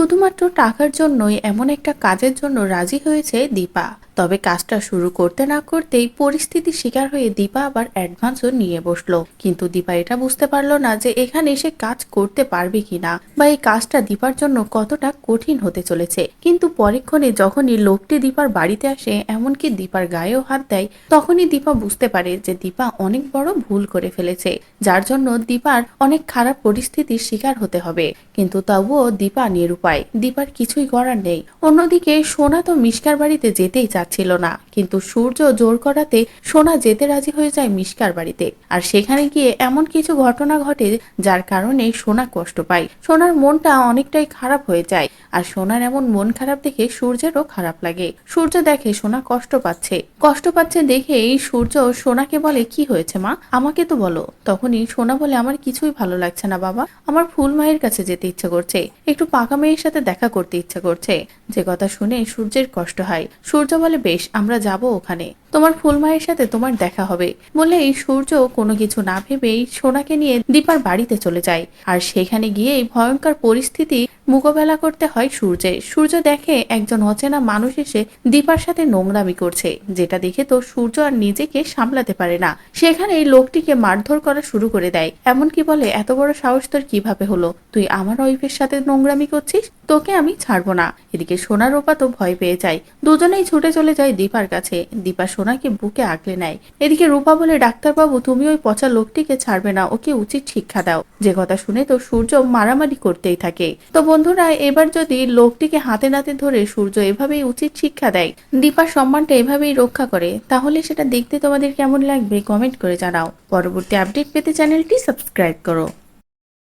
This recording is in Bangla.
শুধুমাত্র টাকার জন্যই এমন একটা কাজের জন্য রাজি হয়েছে দীপা। তবে কাজটা শুরু করতে না করতেই পরিস্থিতির শিকার হয়ে দীপা আবার অ্যাডভান্সও নিয়ে বসল। কিন্তু দীপা এটা বুঝতে পারল না যে এখানে এসে কাজ করতে পারবে কিনা বা এই কাজটা দীপার জন্য কতটা কঠিন হতে চলেছে। কিন্তু পরীক্ষণে যখনই লোকটি দীপার বাড়িতে আসে, এমনকি দীপার গায়েও হাত দেয়, তখনই দীপা বুঝতে পারে যে দীপা অনেক বড় ভুল করে ফেলেছে, যার জন্য দীপার অনেক খারাপ পরিস্থিতির শিকার হতে হবে। কিন্তু তবুও দীপা নিরুপায়। দীপার কিছুই করার নেই। অন্যদিকে সোনা তো মিষ্কার বাড়িতে যেতেই চাচ্ছিল না। কিন্তু সূর্য জোর করাতে সোনা যেতে রাজি হয়ে যায় মিষ্কার বাড়িতে। আর সেখানে গিয়ে এমন কিছু ঘটনা ঘটে যার কারণে সোনা কষ্ট পায়। সোনার মনটা অনেকটাই খারাপ হয়ে যায় আর সোনার এমন মন খারাপ দেখে সূর্যেরও খারাপ লাগে। সূর্য দেখে সোনা কষ্ট পাচ্ছে। কষ্ট পাচ্ছে দেখে এই সূর্য সোনাকে বলে, কি হয়েছে মা? আমাকে তো বলো। তখনই সোনা বলে, আমার কিছুই ভালো লাগছে না বাবা। আমার ফুল মায়ের কাছে যেতে ইচ্ছে করছে। একটু পাকা মেয়ের সাথে দেখা করতে ইচ্ছে করছে। যে কথা শুনে সূর্যের কষ্ট হয়। সূর্য বলে, বেশ, আমরা যাব ওখানে। তোমার ফুল মায়ের সাথে তোমার দেখা হবে। বলে এই সূর্য কোনো কিছু না ভেবেই সোনাকে নিয়ে দীপার বাড়িতে চলে যায়। আর সেখানে গিয়েই ভয়ঙ্কর পরিস্থিতি মোকাবেলা করতে হয় সূর্যের। সূর্য দেখে একজন অচেনা মানুষ এসে দীপার সাথে নোংরামি করছে, যেটা দেখে তো সূর্য আর নিজেকে সামলাতে পারে না। সেখানে এই লোকটিকে মারধর করা শুরু করে দেয়। এমনকি বলে, এত বড় সাহস তোর কীভাবে হলো? তুই আমার ওয়াইফের সাথে নোংরামি করছিস? তোকে আমি ছাড়বো না। এদিকে সোনার রূপা তো ভয় পেয়ে যায়। দুজনেই ছুটে চলে যায় দীপার কাছে। দীপা সোনাকে বুকে আঁকলে নেয়। এদিকে রূপা বলে, ডাক্তারবাবু, তুমি ওই পচা লোকটিকে ছাড়বে না, ওকে উচিত শিক্ষা দাও। যে কথা শুনে তো সূর্য মারামারি করতেই থাকে। তো বন্ধুরা, এবার যদি লোকটিকে হাতে নাতে ধরে সূর্য এভাবেই উচিত শিক্ষা দেয়, দীপার সম্মানটা এভাবেই রক্ষা করে, তাহলে সেটা দেখতে তোমাদের কেমন লাগবে? কমেন্ট করে জানাও। পরবর্তী আপডেট পেতে চ্যানেলটি সাবস্ক্রাইব করো।